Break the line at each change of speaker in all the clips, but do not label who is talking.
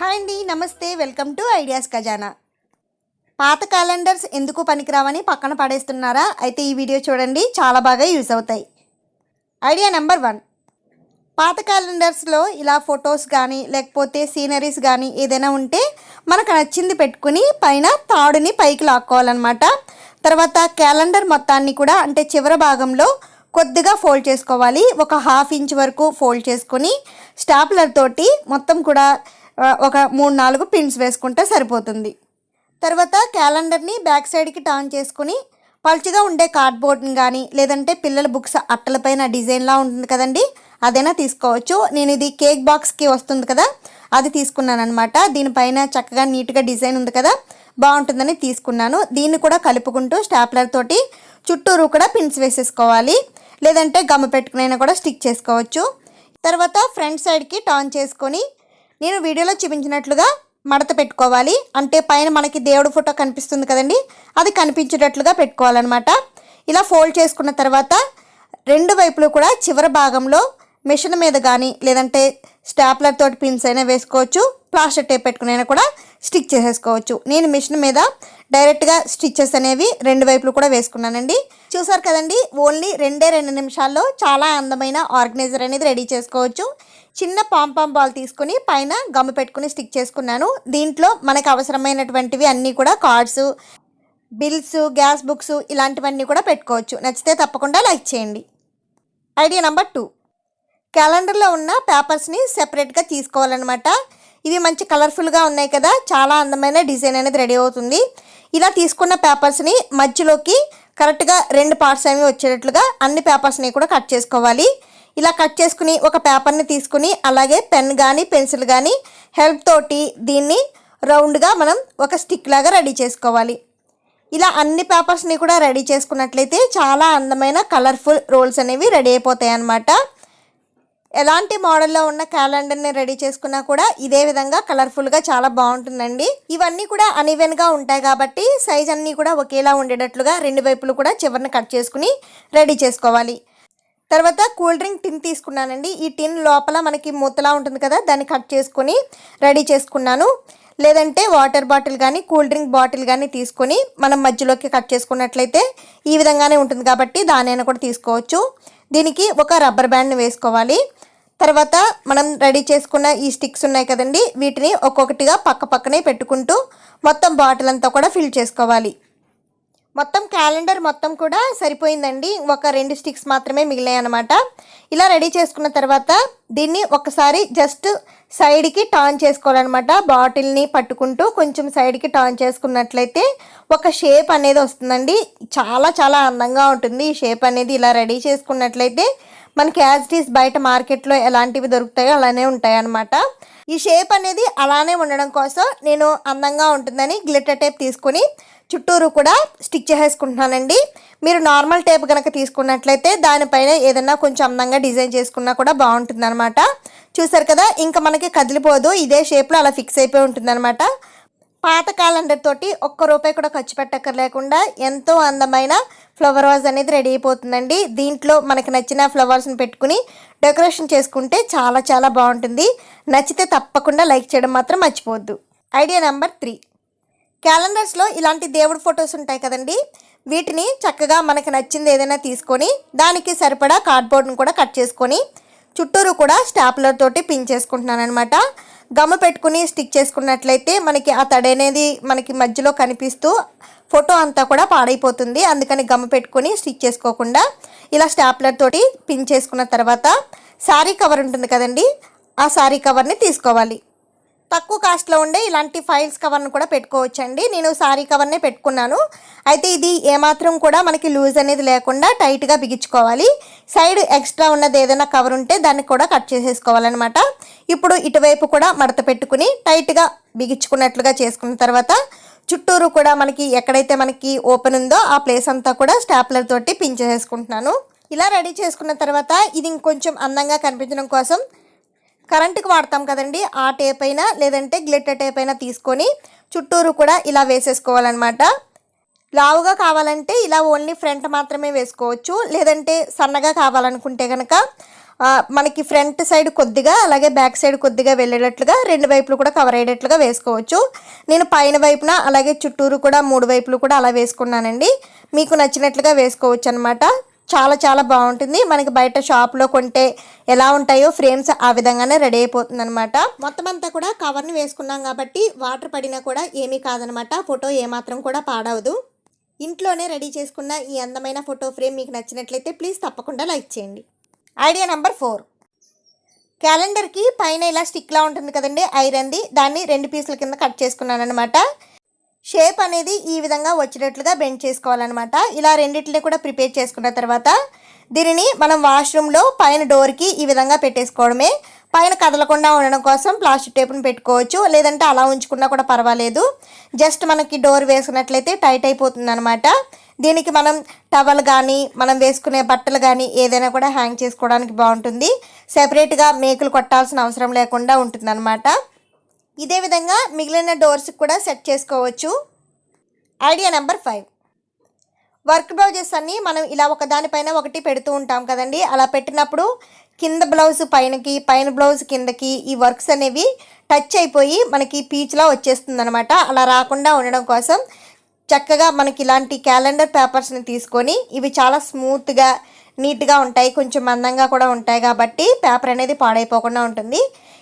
Hi అండి నమస్తే welcome to ideas ఖజానా. పాత క్యాలెండర్స్ ఎందుకు పనికిరావని పక్కన పడేస్తున్నారా? అయితే ఈ వీడియో చూడండి చాలా బాగా యూస్ అవుతాయి. Idea number one. పాత క్యాలెండర్స్లో ఇలా ఫొటోస్ కానీ లేకపోతే సీనరీస్ కానీ ఏదైనా ఉంటే మనకు నచ్చింది పెట్టుకుని పైన తాడుని పైకి లాక్కోవాలన్నమాట. తర్వాత క్యాలెండర్ మొత్తాన్ని కూడా అంటే చివరి భాగంలో కొద్దిగా ఫోల్డ్ చేసుకోవాలి. ఒక హాఫ్ ఇంచ్ వరకు ఫోల్డ్ చేసుకొని స్టాప్లర్ తోటి మొత్తం కూడా ఒక మూడు నాలుగు పిన్స్ వేసుకుంటే సరిపోతుంది. తర్వాత క్యాలెండర్ని బ్యాక్ సైడ్కి టర్న్ చేసుకుని పలుచగా ఉండే కార్డ్బోర్డ్ని కానీ లేదంటే పిల్లల బుక్స్ అట్టలపైన డిజైన్లా ఉంటుంది కదండి అదైనా తీసుకోవచ్చు. నేను ఇది కేక్ బాక్స్కి వస్తుంది కదా అది తీసుకున్నాను అనమాట దీనిపైన చక్కగా నీట్గా డిజైన్ ఉంది కదా బాగుంటుందని తీసుకున్నాను. దీన్ని కూడా కలుపుకుంటూ స్టాప్లర్ తోటి చుట్టూరు కూడా పిన్స్ వేసేసుకోవాలి. లేదంటే గమ్మ పెట్టుకునైనా కూడా స్టిక్ చేసుకోవచ్చు. తర్వాత ఫ్రంట్ సైడ్కి టర్న్ చేసుకొని నేను వీడియోలో చూపించినట్లుగా మడత పెట్టుకోవాలి. అంటే పైన మనకి దేవుడు ఫోటో కనిపిస్తుంది కదండి. అది కనిపించేటట్లుగా పెట్టుకోవాలన్నమాట. ఇలా ఫోల్డ్ చేసుకున్న తర్వాత రెండు వైపులు కూడా చివరి భాగంలో మిషన్ మీద కానీ లేదంటే స్టాప్లర్ తోటి పిన్స్ అయినా వేసుకోవచ్చు. ప్లాస్టర్ టేప్ పెట్టుకునైనా కూడా స్టిక్ చేసేసుకోవచ్చు. నేను మిషన్ మీద డైరెక్ట్గా స్టిచ్చెస్ అనేవి రెండు వైపులు కూడా వేసుకున్నానండి. చూసారు కదండి ఓన్లీ రెండే రెండు నిమిషాల్లో చాలా అందమైన ఆర్గనైజర్ అనేది రెడీ చేసుకోవచ్చు. చిన్న పాంపాం బాల్ తీసుకుని పైన గమ్ము పెట్టుకుని స్టిక్ చేసుకున్నాను. దీంట్లో మనకు అవసరమైనటువంటివి అన్నీ కూడా కార్డ్స్ బిల్స్ గ్యాస్ బుక్స్ ఇలాంటివన్నీ కూడా పెట్టుకోవచ్చు. నచ్చితే తప్పకుండా లైక్ చేయండి. Idea number two. క్యాలెండర్లో ఉన్న పేపర్స్ని సెపరేట్గా తీసుకోవాలన్నమాట. ఇవి మంచి కలర్ఫుల్గా ఉన్నాయి కదా చాలా అందమైన డిజైన్ అనేది రెడీ అవుతుంది. ఇలా తీసుకున్న పేపర్స్ని మధ్యలోకి కరెక్ట్గా రెండు పార్ట్స్ అనేవి వచ్చేటట్లుగా అన్ని పేపర్స్ని కూడా కట్ చేసుకోవాలి. ఇలా కట్ చేసుకుని ఒక పేపర్ని తీసుకుని అలాగే పెన్ కానీ పెన్సిల్ కానీ హెల్ప్ తోటి దీన్ని రౌండ్గా మనం ఒక స్టిక్ లాగా రెడీ చేసుకోవాలి. ఇలా అన్ని పేపర్స్ని కూడా రెడీ చేసుకున్నట్లయితే చాలా అందమైన కలర్ఫుల్ రోల్స్ అనేవి రెడీ అయిపోతాయి అన్నమాట ఎలాంటి మోడల్లో ఉన్న క్యాలెండర్ని రెడీ చేసుకున్నా కూడా ఇదే విధంగా కలర్ఫుల్గా చాలా బాగుంటుందండి. ఇవన్నీ కూడా అనివెన్గా ఉంటాయి కాబట్టి సైజ్ అన్నీ కూడా ఒకేలా ఉండేటట్లుగా రెండు వైపులు కూడా చివరిని కట్ చేసుకుని రెడీ చేసుకోవాలి. తర్వాత కూల్ డ్రింక్ టిన్ తీసుకున్నానండి. ఈ టిన్ లోపల మనకి మూతలా ఉంటుంది కదా దాన్ని కట్ చేసుకొని రెడీ చేసుకున్నాను. లేదంటే వాటర్ బాటిల్ కానీ కూల్ డ్రింక్ బాటిల్ కానీ తీసుకొని మనం మధ్యలోకి కట్ చేసుకున్నట్లయితే ఈ విధంగానే ఉంటుంది కాబట్టి దానైనా కూడా తీసుకోవచ్చు. దీనికి ఒక రబ్బర్ బ్యాండ్ని వేసుకోవాలి. తర్వాత మనం రెడీ చేసుకున్న ఈ స్టిక్స్ ఉన్నాయి కదండి వీటిని ఒక్కొక్కటిగా పక్క పక్కనే పెట్టుకుంటూ మొత్తం బాటిల్ అంతా కూడా ఫిల్ చేసుకోవాలి. మొత్తం క్యాలెండర్ మొత్తం కూడా సరిపోయిందండి. ఒక రెండు స్టిక్స్ మాత్రమే మిగిలాయి అనమాట ఇలా రెడీ చేసుకున్న తర్వాత దీన్ని ఒకసారి జస్ట్ సైడ్కి టర్న్ చేసుకోవాలన్నమాట. బాటిల్ని పట్టుకుంటూ కొంచెం సైడ్కి టర్న్ చేసుకున్నట్లయితే ఒక షేప్ అనేది వస్తుందండి. చాలా చాలా అందంగా ఉంటుంది ఈ షేప్ అనేది ఇలా రెడీ చేసుకున్నట్లయితే. మనకి యాజ్ ఇట్ ఈస్ బయట మార్కెట్లో ఎలాంటివి దొరుకుతాయో అలానే ఉంటాయి అన్నమాట ఈ షేప్ అనేది అలానే ఉండడం కోసం నేను అందంగా ఉంటుందని గ్లిటర్ టేప్ తీసుకొని చుట్టూరు కూడా స్టిక్ చేసేసుకుంటున్నానండి. మీరు నార్మల్ టేప్ కనుక తీసుకున్నట్లయితే దానిపైన ఏదైనా కొంచెం అందంగా డిజైన్ చేసుకున్నా కూడా బాగుంటుంది అనమాట చూసారు కదా ఇంకా మనకి కదిలిపోదు ఇదే షేప్లో అలా ఫిక్స్ అయిపోయి ఉంటుంది పాత క్యాలెండర్ తోటి ఒక్క రూపాయి కూడా ఖర్చు పెట్టక్కర్లేకుండా ఎంతో అందమైన ఫ్లవర్ వాజ్ అనేది రెడీ అయిపోతుందండి. దీంట్లో మనకి నచ్చిన ఫ్లవర్స్ని పెట్టుకుని డెకరేషన్ చేసుకుంటే చాలా చాలా బాగుంటుంది. నచ్చితే తప్పకుండా లైక్ చేయడం మాత్రం మర్చిపోవద్దు. Idea number three. క్యాలెండర్స్లో ఇలాంటి దేవుడి ఫొటోస్ ఉంటాయి కదండి. వీటిని చక్కగా మనకు నచ్చింది ఏదైనా తీసుకొని దానికి సరిపడా కార్డ్బోర్డ్ని కూడా కట్ చేసుకొని చుట్టూరు కూడా స్టాప్లర్ తోటి పిన్ చేసుకుంటున్నాను అనమాట గమ్మ పెట్టుకుని స్టిక్ చేసుకున్నట్లయితే మనకి ఆ తడి అనేది మనకి మధ్యలో కనిపిస్తూ ఫోటో అంతా కూడా పాడైపోతుంది. అందుకని గమ్మ పెట్టుకొని స్టిక్ చేసుకోకుండా ఇలా స్టాప్లర్ తోటి పిన్ చేసుకున్న తర్వాత శారీ కవర్ ఉంటుంది కదండి ఆ శారీ కవర్ని తీసుకోవాలి. తక్కువ కాస్ట్లో ఉండే ఇలాంటి ఫైల్స్ కవర్ను కూడా పెట్టుకోవచ్చండి. నేను సారీ కవర్నే పెట్టుకున్నాను. అయితే ఇది ఏమాత్రం కూడా మనకి లూజ్ అనేది లేకుండా టైట్గా బిగించుకోవాలి. సైడ్ ఎక్స్ట్రా ఉన్నది ఏదైనా కవర్ ఉంటే దాన్ని కూడా కట్ చేసేసుకోవాలన్నమాట. ఇప్పుడు ఇటువైపు కూడా మడత పెట్టుకుని టైట్గా బిగించుకున్నట్లుగా చేసుకున్న తర్వాత చుట్టూరు కూడా మనకి ఎక్కడైతే మనకి ఓపెన్ ఉందో ఆ ప్లేస్ అంతా కూడా స్టాప్లర్ తోటి పిన్ ఇలా రెడీ చేసుకున్న తర్వాత ఇది ఇంకొంచెం అందంగా కనిపించడం కోసం కరెంటుకి వాడతాం కదండి. ఆ టేప్ అయినా లేదంటే గ్లిటర్ టేప్ అయినా తీసుకొని చుట్టూరు కూడా ఇలా వేసేసుకోవాలన్నమాట. లావుగా కావాలంటే ఇలా ఓన్లీ ఫ్రంట్ మాత్రమే వేసుకోవచ్చు. లేదంటే సన్నగా కావాలనుకుంటే కనుక మనకి ఫ్రంట్ సైడ్ కొద్దిగా అలాగే బ్యాక్ సైడ్ కొద్దిగా వెళ్ళేటట్లుగా రెండు వైపులు కూడా కవర్ అయ్యేటట్లుగా వేసుకోవచ్చు. నేను పైన వైపున అలాగే చుట్టూరు కూడా మూడు వైపులు కూడా అలా వేసుకున్నానండి. మీకు నచ్చినట్లుగా వేసుకోవచ్చు అనమాట చాలా చాలా బాగుంటుంది. మనకి బయట షాప్లో కొంటే ఎలా ఉంటాయో ఫ్రేమ్స్ ఆ విధంగానే రెడీ అయిపోతుంది అనమాట మొత్తం అంతా కూడా కవర్ని వేసుకున్నాం కాబట్టి వాటర్ పడినా కూడా ఏమీ కాదనమాట ఫోటో ఏమాత్రం కూడా పాడవదు. ఇంట్లోనే రెడీ చేసుకున్న ఈ అందమైన ఫోటో ఫ్రేమ్ మీకు నచ్చినట్లయితే ప్లీజ్ తప్పకుండా లైక్ చేయండి. Idea number four. క్యాలెండర్కి పైన ఇలా స్టిక్లా ఉంటుంది కదండి ఐరన్ది. దాన్ని రెండు పీసుల కింద కట్ చేసుకున్నాను అనమాట షేప్ అనేది ఈ విధంగా వచ్చేటట్లుగా బెండ్ చేసుకోవాలన్నమాట. ఇలా రెండింటిని కూడా ప్రిపేర్ చేసుకున్న తర్వాత దీనిని మనం వాష్రూమ్లో పైన డోర్కి ఈ విధంగా పెట్టేసుకోవడమే. పైన కదలకుండా ఉండడం కోసం ప్లాస్టిక్ టేప్ను పెట్టుకోవచ్చు. లేదంటే అలా ఉంచుకున్నా కూడా పర్వాలేదు. జస్ట్ మనకి డోర్ వేసుకున్నట్లయితే టైట్ అయిపోతుంది అనమాట దీనికి మనం టవల్ కానీ మనం వేసుకునే బట్టలు కానీ ఏదైనా కూడా హ్యాంగ్ చేసుకోవడానికి బాగుంటుంది. సెపరేట్గా మేకులు కొట్టాల్సిన అవసరం లేకుండా ఉంటుందన్నమాట. ఇదే విధంగా మిగిలిన డోర్స్కి కూడా సెట్ చేసుకోవచ్చు. Idea number five work blouses అన్నీ మనం ఇలా ఒకదానిపైన ఒకటి పెడుతూ ఉంటాం కదండి. అలా పెట్టినప్పుడు కింద బ్లౌజ్ పైనకి పైన బ్లౌజ్ కిందకి ఈ వర్క్స్ అనేవి టచ్ అయిపోయి మనకి పీచ్లా వచ్చేస్తుంది అనమాట అలా రాకుండా ఉండడం కోసం చక్కగా మనకి ఇలాంటి క్యాలెండర్ పేపర్స్ని తీసుకొని ఇవి చాలా స్మూత్గా నీట్గా ఉంటాయి. కొంచెం మందంగా కూడా ఉంటాయి కాబట్టి పేపర్ అనేది పాడైపోకుండా ఉంటుంది.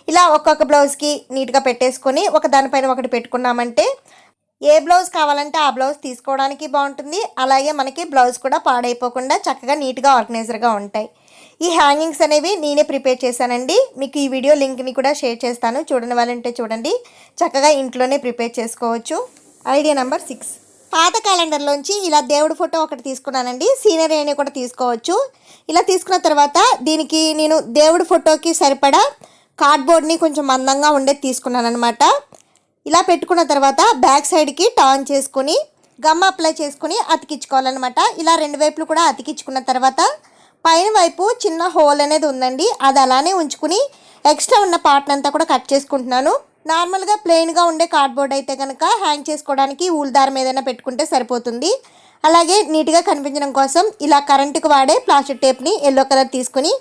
ఇలా ఒక్కొక్క బ్లౌజ్కి నీట్గా పెట్టేసుకొని ఒక దానిపైన ఒకటి పెట్టుకున్నామంటే ఏ బ్లౌజ్ కావాలంటే ఆ బ్లౌజ్ తీసుకోవడానికి బాగుంటుంది. అలాగే మనకి బ్లౌజ్ కూడా పాడైపోకుండా చక్కగా నీట్గా ఆర్గనైజర్గా ఉంటాయి. ఈ హ్యాంగింగ్స్ అనేవి నేనే ప్రిపేర్ చేశానండి. మీకు ఈ వీడియో లింక్ని కూడా షేర్ చేస్తాను. చూడని వాళ్ళంటే చూడండి. చక్కగా ఇంట్లోనే ప్రిపేర్ చేసుకోవచ్చు. ఐడియా నెంబర్ సిక్స్ పాత క్యాలెండర్లోంచి ఇలా దేవుడి ఫోటో ఒకటి తీసుకున్నానండి. సీనరీ అని కూడా తీసుకోవచ్చు. ఇలా తీసుకున్న తర్వాత దీనికి నేను దేవుడి ఫోటోకి సరిపడా కార్డ్బోర్డ్ని కొంచెం మందంగా ఉండేది తీసుకున్నాను అనమాట ఇలా పెట్టుకున్న తర్వాత బ్యాక్ సైడ్కి టర్న్ చేసుకొని గమ్ అప్లై చేసుకొని అతికించుకోవాలన్నమాట. ఇలా రెండు వైపులు కూడా అతికించుకున్న తర్వాత పైన వైపు చిన్న హోల్ అనేది ఉందండి. అది అలానే ఉంచుకుని ఎక్స్ట్రా ఉన్న పార్ట్ అంతా కూడా కట్ చేసుకుంటున్నాను. నార్మల్గా ప్లెయిన్గా ఉండే కార్డ్బోర్డ్ అయితే కనుక హ్యాంగ్ చేసుకోవడానికి ఊల్ దారం ఏదైనా పెట్టుకుంటే సరిపోతుంది. అలాగే నీట్గా కనిపించడం కోసం ఇలా కరెంటుకు వాడే ప్లాస్టిక్ టేప్ని ఎల్లో కలర్ తీసుకుని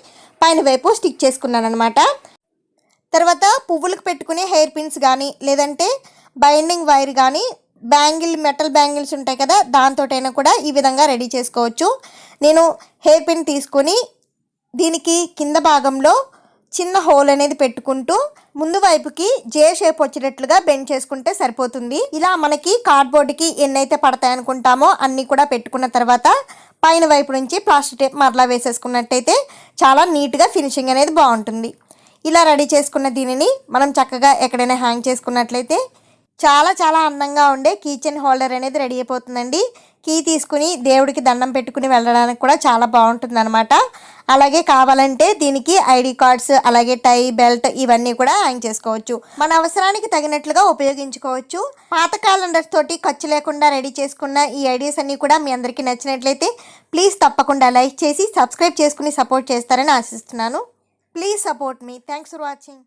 పైన వైపు స్టిక్ చేసుకున్నాను అనమాట తర్వాత పువ్వులకు పెట్టుకునే హెయిర్ పిన్స్ కానీ లేదంటే బైండింగ్ వైర్ కానీ బ్యాంగిల్ మెటల్ బ్యాంగిల్స్ ఉంటాయి కదా దాంతోటైనా కూడా ఈ విధంగా రెడీ చేసుకోవచ్చు. నేను హెయిర్ పిన్ తీసుకొని దీనికి కింద భాగంలో చిన్న హోల్ అనేది పెట్టుకుంటూ ముందు వైపుకి జే షేప్ వచ్చేటట్లుగా బెండ్ చేసుకుంటే సరిపోతుంది. ఇలా మనకి కార్డ్బోర్డ్కి ఎన్నైతే పడతాయి అనుకుంటామో అన్నీ కూడా పెట్టుకున్న తర్వాత పైన వైపు నుంచి ప్లాస్టిక్ టేప్ మరలా వేసేసుకున్నట్టయితే చాలా నీట్గా ఫినిషింగ్ అనేది బాగుంటుంది. ఇలా రెడీ చేసుకున్న దీనిని మనం చక్కగా ఎక్కడైనా హ్యాంగ్ చేసుకున్నట్లయితే చాలా చాలా అందంగా ఉండే కిచెన్ హోల్డర్ అనేది రెడీ అయిపోతుందండి. కీ తీసుకుని దేవుడికి దండం పెట్టుకుని వెళ్ళడానికి కూడా చాలా బాగుంటుంది అనమాట అలాగే కావాలంటే దీనికి ఐడి కార్డ్స్ అలాగే టై బెల్ట్ ఇవన్నీ కూడా హ్యాంగ్ చేసుకోవచ్చు. మన అవసరానికి తగినట్లుగా ఉపయోగించుకోవచ్చు. పాత క్యాలెండర్స్ తోటి ఖర్చు లేకుండా రెడీ చేసుకున్న ఈ ఐడియాస్ అన్నీ కూడా మీ అందరికీ నచ్చినట్లయితే ప్లీజ్ తప్పకుండా లైక్ చేసి సబ్స్క్రైబ్ చేసుకుని సపోర్ట్ చేస్తారని ఆశిస్తున్నాను. Please support me thanks for watching